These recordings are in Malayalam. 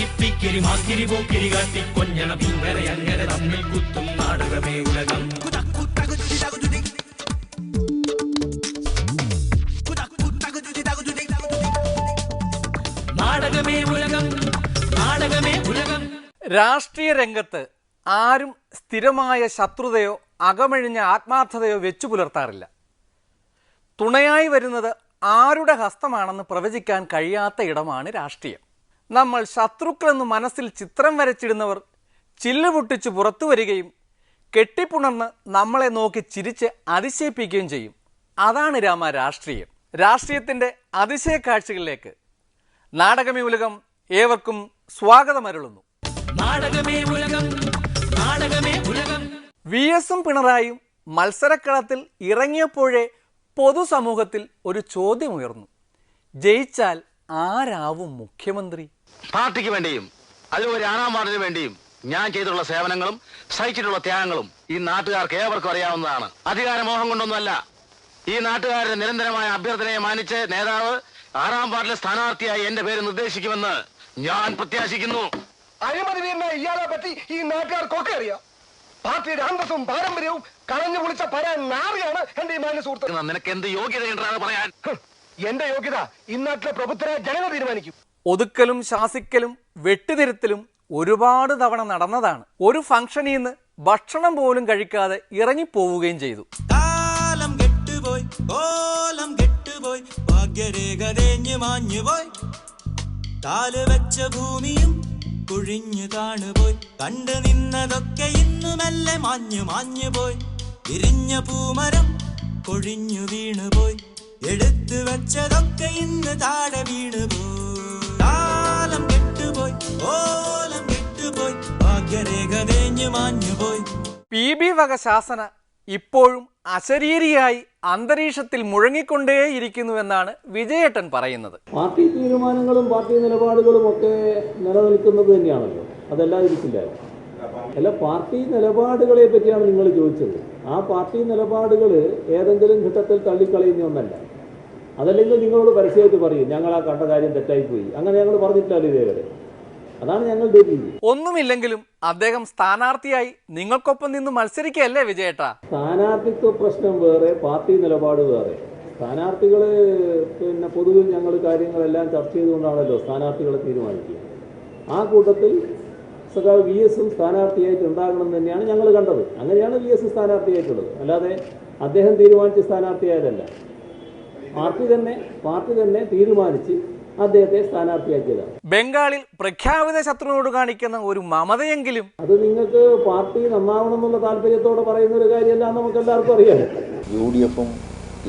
നിലയാകെ തെറ്റിപ്പിക്കിരി മാക്കിരി പോക്കിരി കാട്ടി കൊഞ്ഞണ പിങ്ങനെ അങ്ങനെ തമ്മിൽ കുത്തും നാടകമേ ഉലകം. നാടകമേ ഉലകം നാടകമേ ഉലകം. രാഷ്ട്രീയ രംഗത്ത് ആരും സ്ഥിരമായ ശത്രുതയോ അകമഴിഞ്ഞ ആത്മാർത്ഥതയോ വെച്ചു പുലർത്താറില്ല. തുണയായി വരുന്നത് ആരുടെ ഹസ്തമാണെന്ന് പ്രവചിക്കാൻ കഴിയാത്ത ഇടമാണ് രാഷ്ട്രീയം. നമ്മൾ ശത്രുക്കളെന്ന് മനസ്സിൽ ചിത്രം വരച്ചിടുന്നവർ ചില്ല് പൊട്ടിച്ച് പുറത്തു വരികയും കെട്ടിപ്പുണർന്ന് നമ്മളെ നോക്കി ചിരിച്ച് അതിശയിപ്പിക്കുകയും ചെയ്യും. അതാണ് രാമ രാഷ്ട്രീയം. രാഷ്ട്രീയത്തിന്റെ അതിശയ കാഴ്ചകളിലേക്ക് നാടകമേ ഉലകം ഏവർക്കും സ്വാഗതമരുളുന്നു. നാടകമേ ഉലകം വി എസും പിണറായും മത്സരക്കളത്തിൽ ഇറങ്ങിയപ്പോഴേ പൊതുസമൂഹത്തിൽ ഒരു ചോദ്യമുയർന്നു. ജയിച്ചാൽ ആരാവും മുഖ്യമന്ത്രി? പാർട്ടിക്ക് വേണ്ടിയും അതിലൊരു ആണാം വാർഡിന് വേണ്ടിയും ഞാൻ ചെയ്തിട്ടുള്ള സേവനങ്ങളും സഹിച്ചിട്ടുള്ള ത്യാഗങ്ങളും ഈ നാട്ടുകാർക്ക് ഏവർക്കും അറിയാവുന്നതാണ്. അധികാരമോഹം കൊണ്ടൊന്നുമല്ല. ഈ നാട്ടുകാരുടെ നിരന്തരമായ അഭ്യർത്ഥനയെ മാനിച്ച് നേതാവ് ആറാം വാർഡിലെ സ്ഥാനാർത്ഥിയായി എന്റെ പേര് നിർദ്ദേശിക്കുമെന്ന് ഞാൻ പ്രത്യാശിക്കുന്നു. അഴിമതി വീരനെ ഇയാളെ പറ്റി ഈ നാട്ടുകാർക്കൊക്കെ അറിയാം. പാർട്ടിയുടെ അന്തസ്സും പാരമ്പര്യവും കളഞ്ഞു കുളിച്ച പരാൻ നാറിയാണ് എന്റെ ഈ മാന്യ സുഹൃത്ത്. നിനക്ക് എന്ത് യോഗ്യത പറയാൻ? എന്റെ യോഗ്യത ഇന്നാട്ടിലെ പ്രബുദ്ധരായ ജനങ്ങൾ തീരുമാനിക്കും. ഒതുക്കലും ശാസിക്കലും വെട്ടിതിരുത്തലും ഒരുപാട് തവണ നടന്നതാണ്. ഒരു ഫംഗ്ഷനിൽ നിന്ന് ഭക്ഷണം പോലും കഴിക്കാതെ ഇറങ്ങിപ്പോവുകയും ചെയ്തു. കാലം കെട്ടുപോയി ഓലം തേഞ്ഞു വെച്ച ഭൂമിയും നിന്നതൊക്കെ മാഞ്ഞു പൂമരം കൊഴിഞ്ഞു വീണുപോയി. എടുത്തു വെച്ചതൊക്കെ ഇന്ന് താഴെ വീണുപോയി. ഭാഗ്യരേഖ മാഞ്ഞുപോയി. പി ബി വക ശാസന ഇപ്പോഴും അശരീരിയായി അന്തരീക്ഷത്തിൽ മുഴങ്ങിക്കൊണ്ടേയിരിക്കുന്നു എന്നാണ് വിജയേട്ടൻ പറയുന്നത്. പാർട്ടി തീരുമാനങ്ങളും പാർട്ടി നിലപാടുകളും ഒക്കെ നിലനിൽക്കുന്നത് തന്നെയാണല്ലോ. അതെല്ലാം ഇരിക്കില്ല. അല്ല പാർട്ടി നിലപാടുകളെ പറ്റിയാണ് നിങ്ങൾ ചോദിച്ചത്. ആ പാർട്ടി നിലപാടുകൾ ഏതെങ്കിലും ഘട്ടത്തിൽ തള്ളിക്കളയുന്ന ഒന്നല്ല. അതല്ലെങ്കിൽ നിങ്ങളോട് പരസ്യമായിട്ട് പറയും ഞങ്ങൾ ആ കണ്ട കാര്യം തെറ്റായിപ്പോയി. അങ്ങനെ ഞങ്ങൾ പറഞ്ഞിട്ടില്ല ഇതേവരെ. അതാണ് ഞങ്ങൾ ഒന്നുമില്ലെങ്കിലും അദ്ദേഹം സ്ഥാനാർത്ഥിയായി നിങ്ങൾക്കൊപ്പം നിന്ന് മത്സരിക്കുകയല്ലേ വിജയേട്ട? സ്ഥാനാർത്ഥിത്വ പ്രശ്നം വേറെ പാർട്ടി നിലപാട് വേറെ. സ്ഥാനാർത്ഥികൾ പിന്നെ പൊതുവിൽ ഞങ്ങൾ കാര്യങ്ങളെല്ലാം ചർച്ച ചെയ്തുകൊണ്ടാണല്ലോ സ്ഥാനാർത്ഥികളെ തീരുമാനിക്കുക. ആ കൂട്ടത്തിൽ സഖാവ് വി എസും സ്ഥാനാർത്ഥിയായിട്ട് ഉണ്ടാകണം എന്ന് തന്നെയാണ് ഞങ്ങൾ കണ്ടത്. അങ്ങനെയാണ് വി എസ് സ്ഥാനാർത്ഥിയായിട്ടുള്ളത്. അല്ലാതെ അദ്ദേഹം തീരുമാനിച്ച സ്ഥാനാർത്ഥിയായതല്ല. പാർട്ടി തന്നെ പാർട്ടി തന്നെ തീരുമാനിച്ച് അദ്ദേഹത്തെ സ്ഥാനാർത്ഥിയാക്കിയത്. ബംഗാളിൽ പ്രഖ്യാപിത ശത്രുവിനോട് കാണിക്കുന്ന ഒരു മമതയെങ്കിലും അത് നിങ്ങൾക്ക് പാർട്ടി നന്നാവണം എന്നുള്ള താല്പര്യത്തോടെ പറയുന്ന ഒരു കാര്യമല്ല നമുക്ക് എല്ലാവർക്കും അറിയാം. യു ഡി എഫും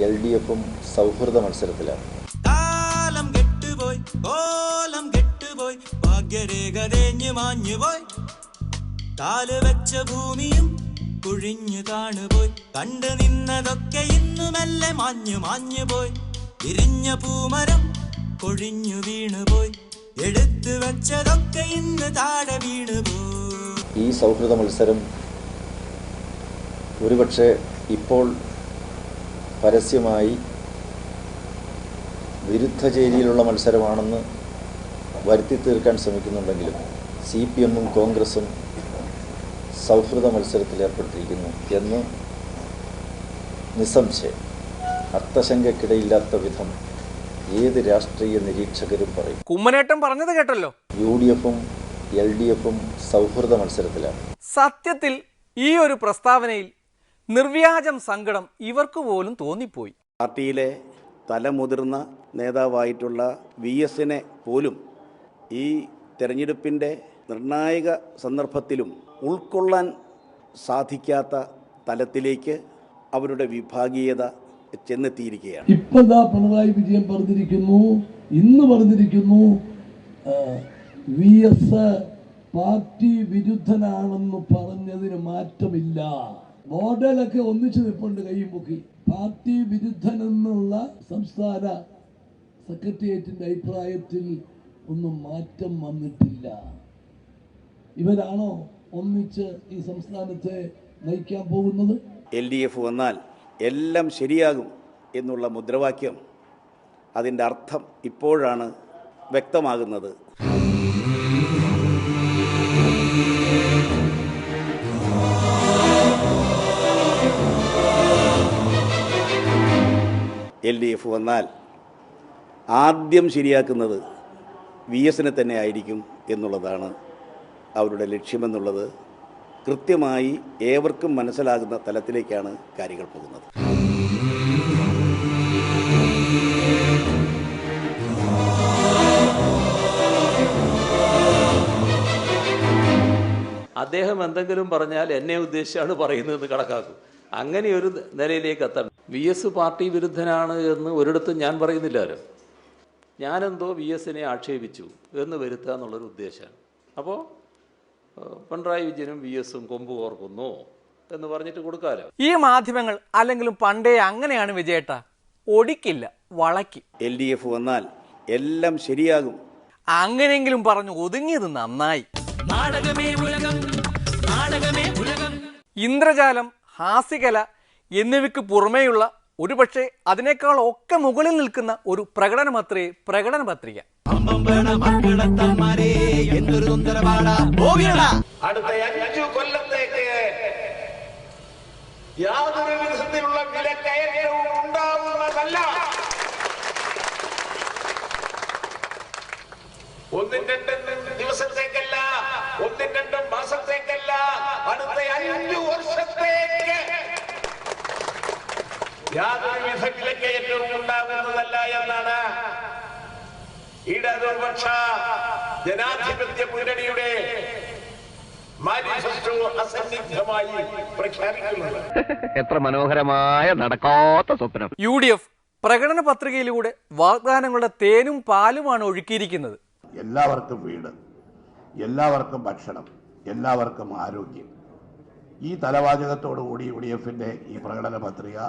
എൽ ഡി എഫും സൗഹൃദ മത്സരത്തിലാണ്. കാലം കെട്ടുപോയി കോലം കെട്ടുപോയി ഭാഗ്യരേഖ തേഞ്ഞു മാഞ്ഞുപോയി കാൽ വെച്ച ഭൂമിയും കുഴിഞ്ഞു താണുപോയി കണ്ടു നിന്നതൊക്കെ ഇന്നു മാഞ്ഞു മാഞ്ഞു പോയി. തിരിഞ്ഞ പൂമരം കൊഴിഞ്ഞു വീണുപോയി. എടുത്തു വെച്ചതൊക്കെ ഇന്ന് താഴെ വീണുപോയി ഈ സൗഹൃദ മത്സരം ഒരുപക്ഷെ ഇപ്പോൾ പരസ്യമായി വിരുദ്ധ ചേരിയിലുള്ള മത്സരമാണെന്ന് വരുത്തി തീർക്കാൻ ശ്രമിക്കുന്നുണ്ടെങ്കിലും സി പി എമ്മും കോൺഗ്രസും സൗഹൃദ മത്സരത്തിൽ ഏർപ്പെട്ടിരിക്കുന്നു എന്ന് നിസ്സംശയം. അർത്ഥശങ്കയ്ക്കിടയില്ലാത്ത വിധം ഏത് രാഷ്ട്രീയ നിരീക്ഷകരും പറയും. കുമ്മനേട്ടൻ പറഞ്ഞത് കേട്ടല്ലോ. യു ഡി എഫും എൽ ഡി എഫും സൗഹൃദ മത്സരത്തിലാണ്. സത്യത്തിൽ ഈ ഒരു പ്രസ്താവനയിൽ നിർവ്യാജം സങ്കടം ഇവർക്ക് പോലും തോന്നിപ്പോയി. പാർട്ടിയിലെ തലമുതിർന്ന നേതാവായിട്ടുള്ള വി എസിനെ പോലും ഈ തെരഞ്ഞെടുപ്പിന്റെ നിർണായക സന്ദർഭത്തിലും ഉൾക്കൊള്ളാൻ സാധിക്കാത്ത തലത്തിലേക്ക് അവരുടെ വിഭാഗീയത ചെന്നെത്തിയിരിക്കുകയാണ്. ഇപ്പോഴാ പിണറായി വിജയൻ പറഞ്ഞിരിക്കുന്നു ഇന്ന് പറഞ്ഞിരിക്കുന്നു വി എസ് പാർട്ടി വിരുദ്ധനാണെന്ന് പറഞ്ഞതിന് മാറ്റമില്ല. മോഡലൊക്കെ ഒന്നിച്ചു നിൽപ്പുണ്ട് കൈയും പൊക്കി. പാർട്ടി വിരുദ്ധനെന്നുള്ള സംസ്ഥാന സെക്രട്ടേറിയറ്റിന്റെ അഭിപ്രായത്തിൽ ഒന്നും മാറ്റം വന്നിട്ടില്ല. ഇവരാണോ ഒന്നിച്ച് ഈ സംസ്ഥാനത്തെ നയിക്കാൻ പോകുന്നത്? എൽ ഡി എഫ് വന്നാൽ എല്ലാം ശരിയാകും എന്നുള്ള മുദ്രാവാക്യം അതിന്റെ അർത്ഥം ഇപ്പോഴാണ് വ്യക്തമാകുന്നത്. എൽ ഡി എഫ് വന്നാൽ ആദ്യം ശരിയാക്കുന്നത് വി എസിനെ തന്നെ ആയിരിക്കും എന്നുള്ളതാണ് അവരുടെ ലക്ഷ്യമെന്നുള്ളത്. കൃത്യമായി ഏവർക്കും മനസ്സിലാകുന്ന തലത്തിലേക്കാണ് കാര്യങ്ങൾ പോകുന്നത്. അദ്ദേഹം എന്തെങ്കിലും പറഞ്ഞാൽ എന്നെ ഉദ്ദേശിച്ചാണ് പറയുന്നതെന്ന് കണക്കാക്കും. അങ്ങനെ ഒരു നിലയിലേക്ക് എത്തണം. വി എസ് പാർട്ടി വിരുദ്ധനാണ് എന്ന് ഒരിടത്തും ഞാൻ പറയുന്നില്ലല്ലോ ഞാനെന്തോ വി എസിനെ ആക്ഷേപിച്ചു എന്ന് വരുത്തുക എന്നുള്ളൊരു ഉദ്ദേശമാണ്. അപ്പോൾ പിണറായി വിജയനും വി എസും കൊമ്പ് കോർക്കുന്നു എന്ന് പറഞ്ഞിട്ട് കൊടുക്കാലോ? ഈ മാധ്യമങ്ങൾ അല്ലെങ്കിലും പണ്ടേ അങ്ങനെയാണ് വിജയേട്ട. ഒടിക്കില്ല വളയ്ക്കും എൽ ഡി എഫ് വന്നാൽ എല്ലാം ശരിയാകും. അങ്ങനെയെങ്കിലും പറഞ്ഞു ഒതുങ്ങിയത് നന്നായി. ഇന്ദ്രജാലം ഹാസ്യകല എന്നിവയ്ക്ക് പുറമേയുള്ള ഒരുപക്ഷെ അതിനേക്കാൾ ഒക്കെ മുകളിൽ നിൽക്കുന്ന ഒരു പ്രകടനപത്രിക. പ്രകടന പത്രിക എന്തൊരു സുന്ദരപാടാ. പോകണ അടുത്ത അഞ്ചു കൊല്ലത്തേക്ക് യാതൊരു വിധത്തിലുള്ള വിലക്കയറ്റവും ഉണ്ടാവുന്നതല്ല. ഒന്നും രണ്ടും ദിവസത്തേക്കല്ല ഒന്നും രണ്ടും മാസത്തേക്കല്ല അടുത്ത അഞ്ചു വർഷത്തേക്ക് യാതൊരു വിധ വിലക്കയറ്റവും ഉണ്ടാകുന്നതല്ല എന്നാണ് ഇടതുപക്ഷ ജനാധിപത്യ മുന്നണിയുടെ മാനിഫെസ്റ്റോ അസന്നിഗ്ധമായി പ്രഖ്യാപിക്കുന്നത് എത്ര മനോഹരമായ നടക്കാത്ത സ്വപ്നം. യു ഡി എഫ് പ്രകടന പത്രികയിലൂടെ വാഗ്ദാനങ്ങളുടെ തേനും പാലുമാണ് ഒഴുക്കിയിരിക്കുന്നത്. എല്ലാവർക്കും വീട് എല്ലാവർക്കും ഭക്ഷണം എല്ലാവർക്കും ആരോഗ്യം. ഈ തലവാചകത്തോടു കൂടി യു ഡി എഫിന്റെ ഈ പ്രകടന പത്രിക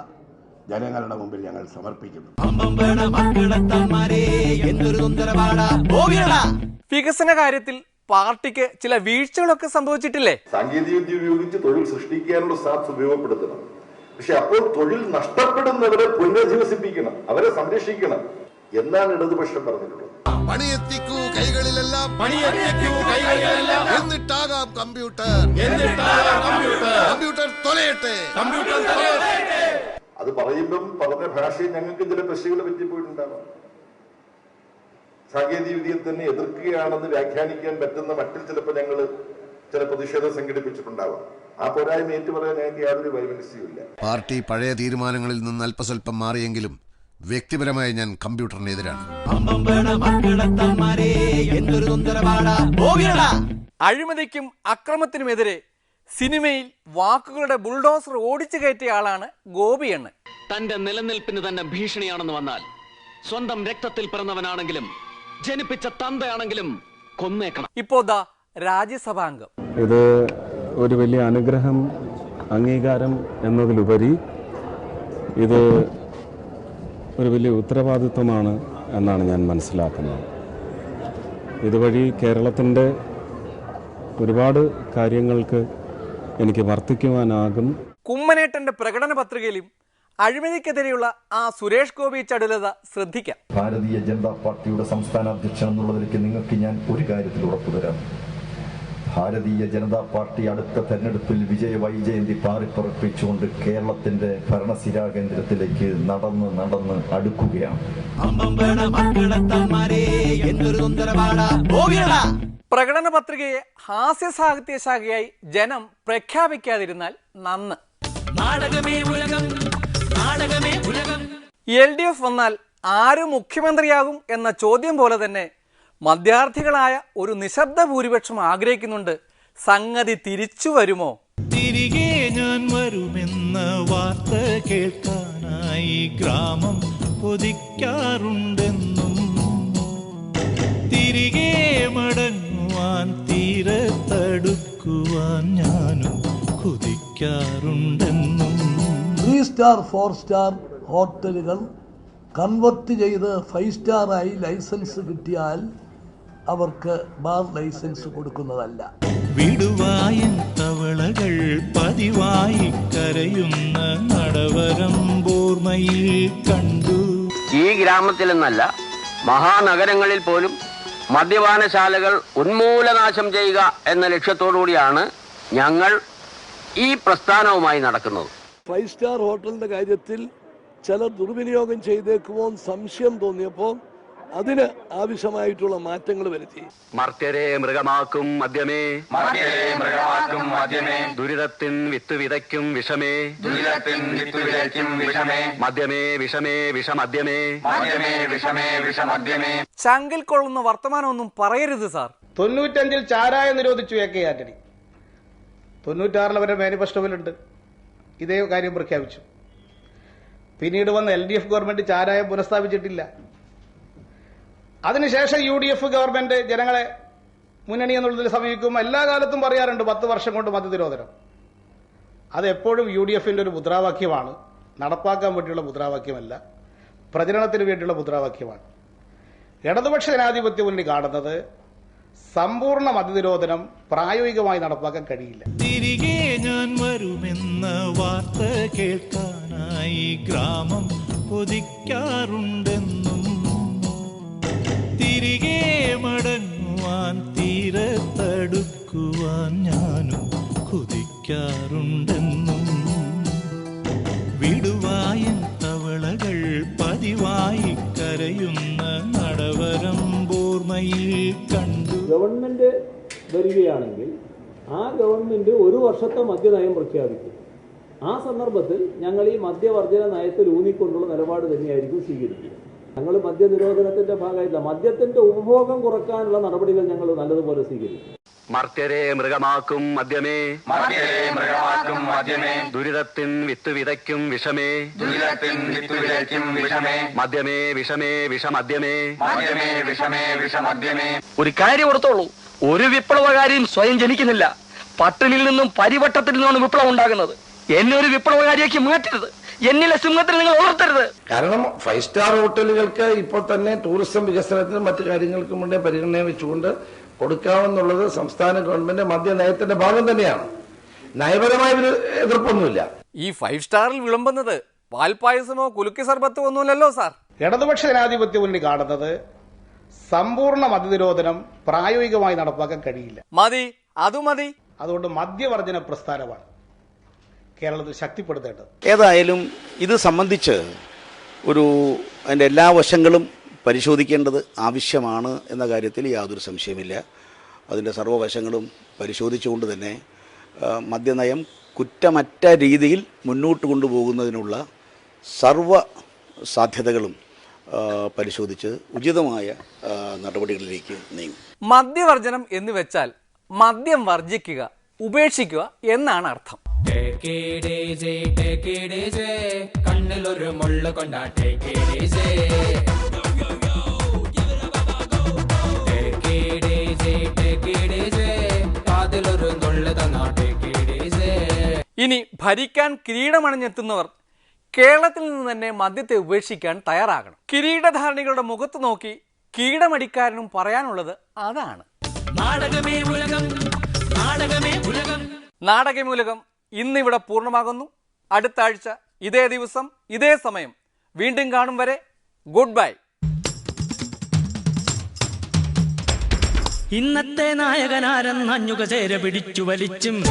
ജനങ്ങളുടെ മുമ്പിൽ ഞങ്ങൾ സമർപ്പിക്കുന്നു. വികസന കാര്യത്തിൽ പാർട്ടിക്ക് ചില വീഴ്ചകളൊക്കെ സംഭവിച്ചിട്ടില്ലേ? സാങ്കേതിക വിദ്യ ഉപയോഗിച്ച് തൊഴിൽ സൃഷ്ടിക്കാനുള്ള സാധ്യത ഉപയോഗപ്പെടുത്തണം. പക്ഷെ അപ്പോൾ തൊഴിൽ നഷ്ടപ്പെടുന്നവരെ പുനരധിവസിപ്പിക്കണം അവരെ സംരക്ഷിക്കണം. എന്നാണ് ഇടതുപക്ഷം പറഞ്ഞിട്ടുള്ളത്. പണിയെത്തിക്കൂ കൈകളിലെല്ലാം. പണിയെത്തിക്കൂ കൈകളിലെല്ലാം. എന്നിട്ടാകാം കമ്പ്യൂട്ടർ. എന്നിട്ടാകാം കമ്പ്യൂട്ടർ. കമ്പ്യൂട്ടർ തൊലയട്ടെ. കമ്പ്യൂട്ടർ പറയുമ്പം പറഞ്ഞ ഭാഷയിൽ ഞങ്ങൾക്ക് ചില പ്രശ്നങ്ങൾ പറ്റിപ്പോയിട്ടുണ്ടാവാം സാങ്കേതിക വിദ്യയെ തന്നെ എതിർക്കുകയാണെന്ന് വ്യാഖ്യാനിക്കാൻ പറ്റുന്ന മറ്റിൽ ചിലപ്പോൾ ഞങ്ങൾ ചില പ്രതിഷേധം സംഘടിപ്പിച്ചിട്ടുണ്ടാവാം. ആ പോരായ്മ ഏറ്റുപറയാൻ ഞങ്ങൾക്ക് യാതൊരു വൈമനസ്യവും ഇല്ല. പാർട്ടി പഴയ തീരുമാനങ്ങളിൽ നിന്ന് അല്പസ്വല്പം മാറിയെങ്കിലും വ്യക്തിപരമായി ഞാൻ കമ്പ്യൂട്ടറിനെതിരാണ്. അഴിമതിക്കും അക്രമത്തിനുമെതിരെ സിനിമയിൽ വാക്കുകളുടെ ബുൾഡോസർ ഓടിച്ചു കയറ്റിയ ആളാണ് ഗോപിയണ്ണൻ തന്റെ നിലനിൽപ്പിന് തന്നെ ഭീഷണിയാണെന്ന് വന്നാൽ സ്വന്തം രക്തത്തിൽ പിറന്നവനാണെങ്കിലും ജനിപ്പിച്ച തന്തയാണെങ്കിലും കൊന്നേക്കണം. ഇപ്പോ ദാ രാജ്യസഭാംഗം. ഇത് ഒരു വലിയ അനുഗ്രഹം അംഗീകാരം എന്നതിലുപരി ഇത് ഒരു വലിയ ഉത്തരവാദിത്വമാണ് എന്നാണ് ഞാൻ മനസ്സിലാക്കുന്നത്. ഇതുവഴി കേരളത്തിന്റെ ഒരുപാട് കാര്യങ്ങൾക്ക് എനിക്ക് വർത്തിക്കുവാനാകും. കുമ്മനേട്ടന്റെ പ്രകടന പത്രികയിലും അഴിമതിക്കെതിരെയുള്ള ആ സുരേഷ് ഗോപി ചടുലത ശ്രദ്ധിക്കാം. ഭാരതീയ ജനതാ പാർട്ടിയുടെ സംസ്ഥാന അധ്യക്ഷൻ എന്നുള്ളതിലേക്ക് നിങ്ങൾക്ക് ഞാൻ ഒരു കാര്യത്തിൽ ഉറപ്പു തരാം. ഭാരതീയ ജനതാ പാർട്ടി അടുത്ത തെരഞ്ഞെടുപ്പിൽ വിജയ വൈജയന്തി പാറിപ്പുറപ്പിച്ചുകൊണ്ട് കേരളത്തിന്റെ ഭരണസിരാ കേന്ദ്രത്തിലേക്ക് നടന്ന് നടന്ന് അടുക്കുകയാണ്. പ്രകടന പത്രികയെ ഹാസ്യ സാഹിത്യ ശാഖയായി ജനം പ്രഖ്യാപിക്കാതിരുന്നാൽ നന്ന്. എൽ ഡി എഫ് വന്നാൽ ആര് മുഖ്യമന്ത്രിയാകും എന്ന ചോദ്യം പോലെ തന്നെ മധ്യാർത്ഥികളായ ഒരു നിശബ്ദ ഭൂരിപക്ഷം ആഗ്രഹിക്കുന്നുണ്ട് സംഗതി തിരിച്ചു വരുമോ? തിരികെ ഞാൻ വരുമെന്ന വാർത്ത കേൾക്കാനായി ഗ്രാമം കൊതിക്കാറുണ്ടെന്നും തിരികെ മടങ്ങുവാൻ തീരത്തടുക്കുവാൻ ഞാനും കൊതിക്കാറുണ്ടെന്നും ത്രീ സ്റ്റാർ ഫോർ സ്റ്റാർ ഹോട്ടലുകൾ കൺവെർട്ട് ചെയ്ത് ഫൈവ് സ്റ്റാറായി ലൈസൻസ് കിട്ടിയാൽ അവർക്ക് ബാർ ലൈസൻസ് കൊടുക്കുന്നതല്ല. വിടുവായൻ തവളകൾ പതിവായി കരയുന്ന നടവരം ബോർമയിൽ കണ്ടു. ഈ ഗ്രാമത്തിലെന്നല്ല മഹാനഗരങ്ങളിൽ പോലും മദ്യപാനശാലകൾ ഉന്മൂലനാശം ചെയ്യുക എന്ന ലക്ഷ്യത്തോടുകൂടിയാണ് ഞങ്ങൾ ഈ പ്രസ്ഥാനവുമായി നടക്കുന്നത്. ഫൈവ് സ്റ്റാർ ഹോട്ടലിന്റെ കാര്യത്തിൽ ചിലർ ദുർവിനിയോഗം ചെയ്തേക്കുമോ സംശയം തോന്നിയപ്പോൾ അതിന് ആവശ്യമായിട്ടുള്ള മാറ്റങ്ങൾ വരുത്തി. മർത്യരെ മൃഗമാക്കും മദ്യമേ. മർത്യരെ മൃഗമാക്കും മദ്യമേ. ദുരിതത്തിൻ വിത്ത് വിതയ്ക്കും വിഷമേ. ദുരിതത്തിൻ വിത്ത് വിതയ്ക്കും വിഷമേ. മദ്യമേ വിഷമേ വിഷമദ്യമേ. മദ്യമേ വിഷമേ വിഷമദ്യമേ. ചങ്കിൽ കൊള്ളുന്ന വർത്തമാനമൊന്നും പറയരുത് സാർ. തൊണ്ണൂറ്റഞ്ചിൽ ചാരായം നിരോധിച്ചു എ കെ ആന്റണി. തൊണ്ണൂറ്റാറിൽ അവരുടെ മാനിഫെസ്റ്റോയിലുണ്ട്. ഇതേ കാര്യം പ്രഖ്യാപിച്ചു. പിന്നീട് വന്ന എൽ ഡി എഫ് ഗവൺമെന്റ് ചാരായം പുനഃസ്ഥാപിച്ചിട്ടില്ല. അതിനുശേഷം യു ഡി എഫ് ഗവൺമെന്റ് ജനങ്ങളെ മുന്നണി എന്നുള്ളതിൽ സമീപിക്കും. എല്ലാ കാലത്തും പറയാറുണ്ട് പത്ത് വർഷം കൊണ്ട് മദ്യനിരോധനം അത് എപ്പോഴും യു ഡി എഫിന്റെ ഒരു മുദ്രാവാക്യമാണ്. നടപ്പാക്കാൻ വേണ്ടിയുള്ള മുദ്രാവാക്യമല്ല. പ്രചരണത്തിന് വേണ്ടിയുള്ള മുദ്രാവാക്യമാണ്. ഇടതുപക്ഷ ജനാധിപത്യ മുന്നണി കാണുന്നത് സമ്പൂർണ മദ്യനിരോധനം പ്രായോഗികമായി നടപ്പാക്കാൻ കഴിയില്ല. തിരികെ ഞാൻ വരുമെന്ന വാർത്ത കേൾക്കാനായി ഗ്രാമം കൊതിക്കാറുണ്ടെന്നും തിരികെ മടങ്ങുവാൻ തീരത്തടുക്കുവാൻ ഞാനും കൊതിക്കാറുണ്ടെന്നും. വിടുവായൻ തവളകൾ പതിവായി കരയുന്ന നടവരം ബോർമയിൽ കണ്ടു. ഗവൺമെന്റ് വരികയാണെങ്കിൽ ആ ഗവൺമെന്റ് ഒരു വർഷത്തെ മദ്യനയം പ്രഖ്യാപിക്കും. ആ സന്ദർഭത്തിൽ ഞങ്ങൾ ഈ മദ്യവർജന നയത്തിൽ ഊന്നിക്കൊണ്ടുള്ള നിലപാട് തന്നെയായിരിക്കും സ്വീകരിക്കുക. ഞങ്ങൾ മദ്യനിരോധനത്തിന്റെ ഭാഗമായില്ല മദ്യത്തിന്റെ ഉപഭോഗം കുറക്കാനുള്ള നടപടികൾ ഞങ്ങൾ നല്ലതുപോലെ സ്വീകരിക്കും. മർത്യരെ മൃഗമാക്കും മദ്യമേ. മർത്യരെ മൃഗമാക്കും മദ്യമേ. ദുരിതത്തിൻ വിത്ത് വിതയ്ക്കും വിഷമേ. ദുരിതത്തിൻ വിത്ത് വിതയ്ക്കും വിഷമേ. മദ്യമേ വിഷമേ വിഷമദ്യമേ. മദ്യമേ വിഷമേ വിഷമദ്യമേ. ഒരു കാര്യം ഓർത്തോളൂ. ഒരു വിപ്ലവകാരിയും സ്വയം ജനിക്കുന്നില്ല. പട്ടിണിയിൽ നിന്നും പരിവട്ടത്തിൽ നിന്നാണ് വിപ്ലവം ഉണ്ടാകുന്നത്. എന്നെ ഒരു വിപ്ലവകാരിയാക്കി മാറ്റരുത്. എന്നിലെ സിംഹത്തിൽ നിങ്ങൾ ഉണർത്തരുത്. കാരണം ഫൈവ് സ്റ്റാർ ഹോട്ടലുകൾക്ക് ഇപ്പോൾ തന്നെ ടൂറിസം വികസനത്തിനും മറ്റു കാര്യങ്ങൾക്കും വേണ്ടി പരിഗണന വെച്ചുകൊണ്ട് കൊടുക്കാമെന്നുള്ളത് സംസ്ഥാന ഗവൺമെന്റ് മദ്യനയത്തിന്റെ ഭാഗം തന്നെയാണ്. നയപരമായ ഒരു എതിർപ്പൊന്നുമില്ല. ഈ ഫൈവ് സ്റ്റാറിൽ വിളമ്പുന്നത് പാൽപായസമോ കുലുക്കി സർബത്തോ ഒന്നുമില്ലല്ലോ സാർ. ഇടതുപക്ഷ ജനാധിപത്യ മുന്നിൽ കാണുന്നത് സമ്പൂർണ മദ്യനിരോധനം പ്രായോഗികമായി നടപ്പാക്കാൻ കഴിയില്ല. മതി അതു മതി. അതുകൊണ്ട് മദ്യവർജന പ്രസ്ഥാനമാണ്. കേരളത്തിൽ ശക്തിപ്പെടുത്തേണ്ടത്. ഏതായാലും ഇത് സംബന്ധിച്ച് ഒരു അതിന്റെ എല്ലാ വശങ്ങളും പരിശോധിക്കേണ്ടത് ആവശ്യമാണ് എന്ന കാര്യത്തിൽ യാതൊരു സംശയമില്ല അതിന്റെ സർവവശങ്ങളും പരിശോധിച്ചുകൊണ്ട് തന്നെ മദ്യനയം കുറ്റമറ്റ രീതിയിൽ മുന്നോട്ട് കൊണ്ടുപോകുന്നതിനുള്ള സർവ സാധ്യതകളും പരിശോധിച്ച് ഉചിതമായ നടപടികളിലേക്ക് നീങ്ങും. മദ്യവർജനം എന്ന് വെച്ചാൽ മദ്യം വർജിക്കുക ഉപേക്ഷിക്കുക എന്നാണ് അർത്ഥം. കണ്ണിലൊരു മുള്ള കൊണ്ടാട്ടെ ഇനി ഭരിക്കാൻ കിരീടമണിഞ്ഞെത്തുന്നവർ കേരളത്തിൽ നിന്ന് തന്നെ മദ്യത്തെ ഉപേക്ഷിക്കാൻ തയ്യാറാകണം. കിരീടധാരണികളുടെ മുഖത്ത് നോക്കി കീടമടിക്കാരനും പറയാനുള്ളത് അതാണ്. നാടകമേ ഉലകം നാടകമേ ഉലകം. നാടകമൂലകം ഇന്നിവിടെ പൂർണമാകുന്നു. അടുത്ത ആഴ്ച ഇതേ ദിവസം ഇതേ സമയം. വീണ്ടും കാണും വരെ ഗുഡ് ബൈ. ഇന്നത്തെ നായകനാരെന്നഞ്ഞുക ചേര പിടിച്ചു വലിച്ചും.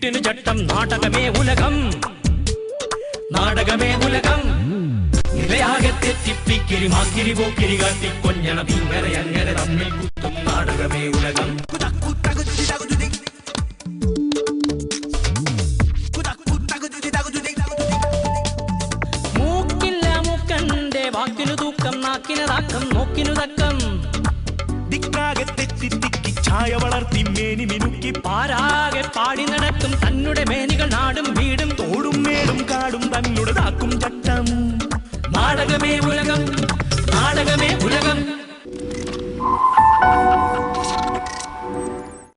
കെട്ടിപ്പൊക്കും വീട്ടിന് ചട്ടം നാടകമേ ഉലകം നാടകമേ ഉലകം നിലയാകെ തെറ്റിപ്പിക്കിരി മാക്കിരി പോക്കിരി കാട്ടി കൊഞ്ഞണ ഇങ്ങനെ അങ്ങനെ തമ്മിൽ കുത്തും നാടകമേ ഉലകം